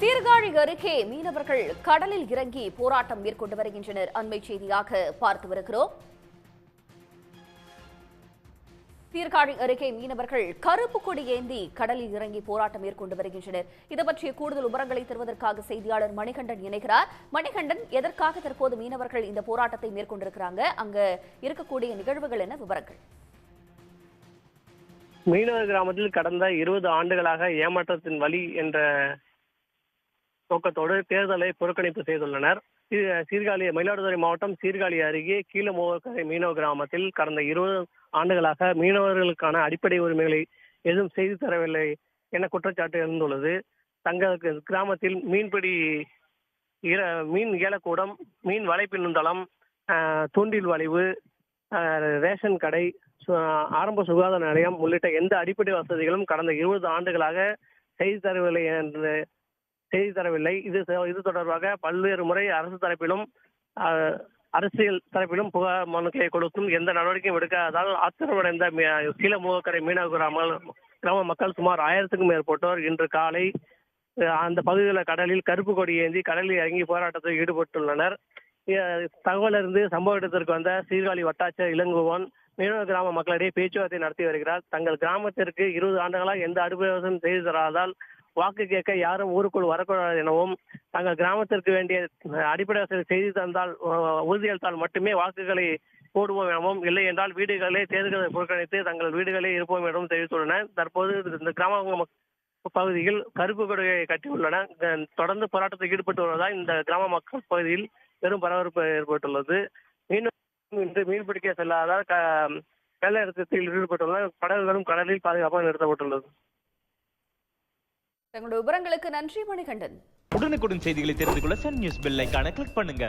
சீர்காழி அருகே மீனவர்கள் கடலில் இறங்கி போராட்டம் மேற்கொண்டு வருகின்றனர். அண்மை செய்தியாக பார்த்து வருகிறோம். சீர்காழி அருகே மீனவர்கள் கருப்பு கொடி ஏந்தி கடலில் இறங்கி போராட்டம் மேற்கொண்டு வருகின்றனர். இது பற்றிய கூடுதல் விவரங்களை தருவதற்காக செய்தியாளர் மணிகண்டன் இணைகிறார். மணிகண்டன் எதற்காக தற்போது மீனவர்கள் இந்த போராட்டத்தை மேற்கொண்டிருக்கிறாங்க? அங்க இருக்கக்கூடிய நிகழ்வுகள் என விவரங்கள். மீனவர் கிராமத்தில் கடந்த இருபது ஆண்டுகளாக ஏமாற்றத்தின் வழி என்ற நோக்கத்தோடு தேர்தலை புறக்கணிப்பு செய்துள்ளனர். சீர்காழி மயிலாடுதுறை மாவட்டம் சீர்காழி அருகே கீழமோகரை மீனவ கிராமத்தில் கடந்த இருபது ஆண்டுகளாக மீனவர்களுக்கான அடிப்படை உரிமைகளை எதுவும் செய்து தரவில்லை என குற்றச்சாட்டு எழுந்துள்ளது. தங்களுக்கு கிராமத்தில் மீன்பிடி ஈர- மீன் ஏலக்கூடம் மீன் வலைப்பின்னுந்தளம் தூண்டில் வளைவு ரேஷன் கடை சு- ஆரம்ப சுகாதார நிலையம் உள்ளிட்ட எந்த அடிப்படை வசதிகளும் கடந்த இருபது ஆண்டுகளாக செய்து தரவில்லை என்று செய்தி தரவில்லை. இது இது தொடர்பாக பல்வேறு முறை அரசு தரப்பிலும் அரசியல் தரப்பிலும் புகார் மனுக்களை கொடுத்தும் எந்த நடவடிக்கையும் எடுக்காததால் ஆத்திரமடைந்த கீழ முகக்கரை மீனவ கிராம கிராம மக்கள் சுமார் ஆயிரத்துக்கும் மேற்பட்டோர் இன்று காலை அந்த பகுதியில் கடலில் கருப்பு கொடி ஏந்தி கடலில் இறங்கி போராட்டத்தில் ஈடுபட்டுள்ளனர். அஹ், தகவல் இருந்து சம்பவ இடத்திற்கு வந்த சீர்காழி வட்டாட்சியர் இளங்குவன் மீனவ கிராம மக்களிடையே பேச்சுவார்த்தை நடத்தி வருகிறார். தங்கள் கிராமத்திற்கு இருபது ஆண்டுகளாக எந்த அனுபவம் செய்து தராதால் வாக்கு கேட்க யாரும் ஊருக்குள் வரக்கூடாது எனவும் தங்கள் கிராமத்திற்கு வேண்டிய அடிப்படை வசதி செய்து தந்தால் உறுதியளித்தால் மட்டுமே வாக்குகளை போடுவோம் எனவும் இல்லை என்றால் வீடுகளே தேர்தலை புறக்கணித்து தங்கள் வீடுகளே இருப்போம் எனவும் தெரிவித்துள்ளனர் தற்போது இந்த கிராம பகுதியில் கருப்பு கொடையை கட்டியுள்ளன. தொடர்ந்து போராட்டத்தில் ஈடுபட்டு வருவதால் இந்த கிராம மக்கள் பகுதியில் பெரும் பரபரப்பு ஏற்பட்டுள்ளது. மீன் இன்று மீன் பிடிக்க செல்லாதால் க- வெள்ள நிறுத்தத்தில் ஈடுபட்டுள்ளனர் படகுகளும் கடலில் பாதுகாப்பாக நிறுத்தப்பட்டுள்ளது. தங்களுடைய விவரங்களுக்கு நன்றி மணிகண்டன் உடனுக்குடன் செய்திகளை தெரிந்து கொள்ள சன் நியூஸ் பெல் ஐக்கான கிளிக் பண்ணுங்க.